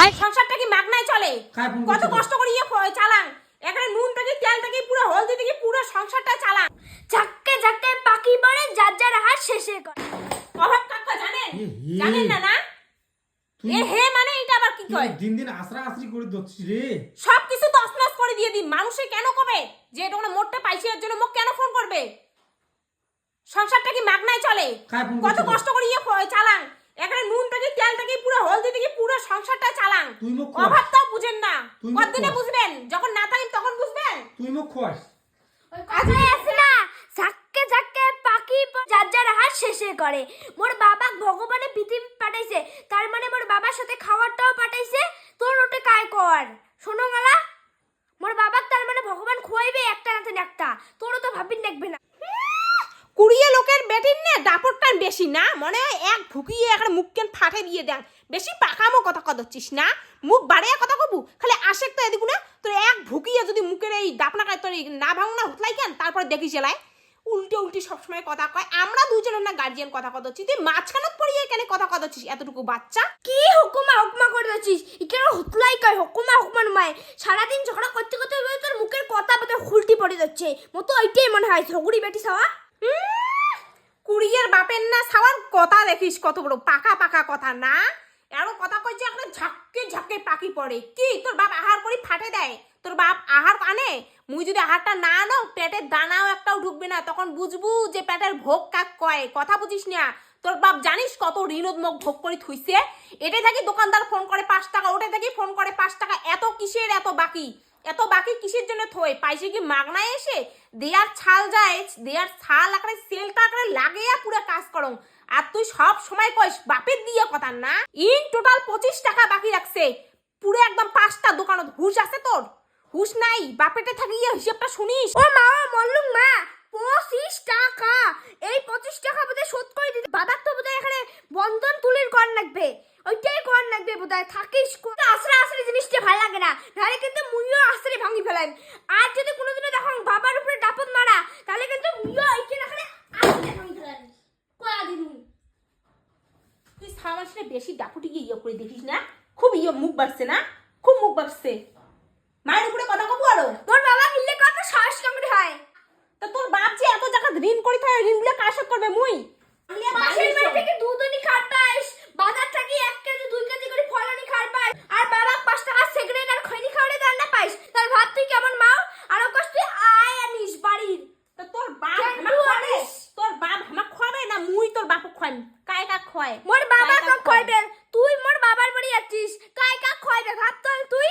আর সংসারটা কি মাগনায় চলে? কত কষ্ট করে ইয়ে চালান। এখানে নুন থেকে তেল থেকে পুরো হলদি থেকে পুরো সংসারটা চালান। ঝাক্কে ঝাক্কে পাখি পড়ে যার যার হাত শেষে করে। অভাব কাকা জানেন? হে। জানেন না না? এ হে মানে এটা আবার কি কয়? দিন দিন আসরা আসরি করে দিচ্ছিস রে। সব কিছু তছনছ দিন মানুষে কেন কবে যে এটা কোনো মোটটা পাইছে এর জন্য মোক কেন ফোন করবে? সংসারটা কি মাগনায় চলে? কত কষ্ট করে ইয়ে চালান। এখানে নুন থেকে তেল থেকে পুরো হলদি থেকে পুরো সংসারটা চালান। তুই মুখ খোয়াস। অভাবটাও বুঝেন না। কতদিনে বুঝবেন? যখন না থাকেন তখন বুঝবেন? তুই মুখ খোয়াস। আচ্ছা আছে না। ঝাক্কে ঝাক্কে পাখি যার যার হাত শেষে করে। মোর বাবা ভগবানে পৃথিবী পাঠাইছে। তার মানে মোর বাবার সাথে খাবারটাও পাঠাইছে। তোর ওটা কায় কর। শোনো গেলা মোর বাবাক তার মানে ভগবান খুয়াইবে একটা একটা। তোরও তো ভাবিন দেখবে না। কুড়িয়ে লোকের নে বেশি না মনে হয় এক ভুকিয়ে একটা মুখ কেন ফাটে দিয়ে দেন। বেশি পাকামো কথা কদচ্ছিস না মুখ বাড়িয়ে কথা কবু খালি আসে তো এদিকে না। তোর এক ভুকিয়ে যদি মুখের এই দাপনাকায় তোর এই না হুতলাই কেন? তারপরে দেখি জেলায় উল্টে উল্টে সবসময় কথা কয়। আমরা দুজনের না গার্জিয়ান কথা কদচ্ছি তুই মাঝখানত পড়িয়ে কেন কথা কদচ্ছিস এতটুকু বাচ্চা? কি হুকুমা হুকুমা করে দিচ্ছিস? ইকেন হুতলাই কয় হুকুমা হুকুমা নয় সারাদিন ঝগড়া করতে করতে তোর কথা পড়ে যাচ্ছে মতো ওইটাই মনে হয়, ঝগড়ি বেটি সাওয়া কুড়িয়ের বাপের না সাওয়ার কথা দেখিস কত বড়, পাকা পাকা কথা না? আরও কথা কইছে একটা ঝাক্কে ঝাক্কে পাখি পড়ে। কি, তোর বাপ আহার করে ফাটে দেয়? তোর বাপ আহার আনে? মুই যদি আহারটা না আনো পেটের দানাও একটাও ঢুকবে না, তখন বুঝবু যে পেটের ভোগ কাক কয়, কথা বুঝিস না। তোর বাপ জানিস কত ঋণোদ্মক ভোগ করে থুইছে? এটাই থাকি দোকানদার ফোন করে পাঁচ টাকা ওটাই থাকি ফোন করে পাঁচ টাকা, এত কিসের এত বাকি? এত বাকি কিসের জন্য থই পাইছে কি মাগনায় এসে? দেয়ার ছাল যায়, দেয়ার ছাল আকারে সেলটা আকারে লাগিয়ে পুরো কাজ করো। আর তুই সব সময় কইস, বাপের দিয়ে কথা না? ইন টোটাল পঁচিশ টাকা বাকি রাখছে। পুরো একদম পাঁচটা দোকানত হুশ আছে তোর? হুশ নাই বাপেতে থাকি হিসেবটা শুনিস। ও মা মল্লুম মা, পঁচিশ টাকা। এই পঁচিশ টাকা বোধহয় শোধ করে দিতে বাবার তো বোধহয় এখানে বন্ধন তুলির কর লাগবে ওইটাই কর লাগবে বোধহয় থাকিস কো- আসরে আসরে জিনিসটা ভালো লাগে না। নাহলে কিন্তু মুইও আসরে ভাঙি ফেলাম আর যদি কোনোদিনও দেখো বাবার উপরে ডাপত মারা তাহলে কিন্তু মুইও এইখানে এখানে আসরে ভাঙি ফেলাম কয়া দিলুম তুই সামাসে বেশি ডাকুটি গিয়ে ইয়ে করে দেখিস না? খুব ইয়ে মুখ বাড়ছে না? খুব মুখ বাড়ছে। মায়ের উপরে কথা কবু আরও? তোর বাবা মিললে কত সাহস কামড়ে হয়। তা তোর বাপ যে এত টাকা ঋণ করে থাকে ঋণগুলো কার শোধ করবে মুই? পাশের বাড়ি থেকে দুধ আনি খার পাস বাজার থেকে এক খয় মোর বাবা কম কইবে তুই মোর বাবার বাড়ি আছিস কাই কা খয়বে ভাত তুই।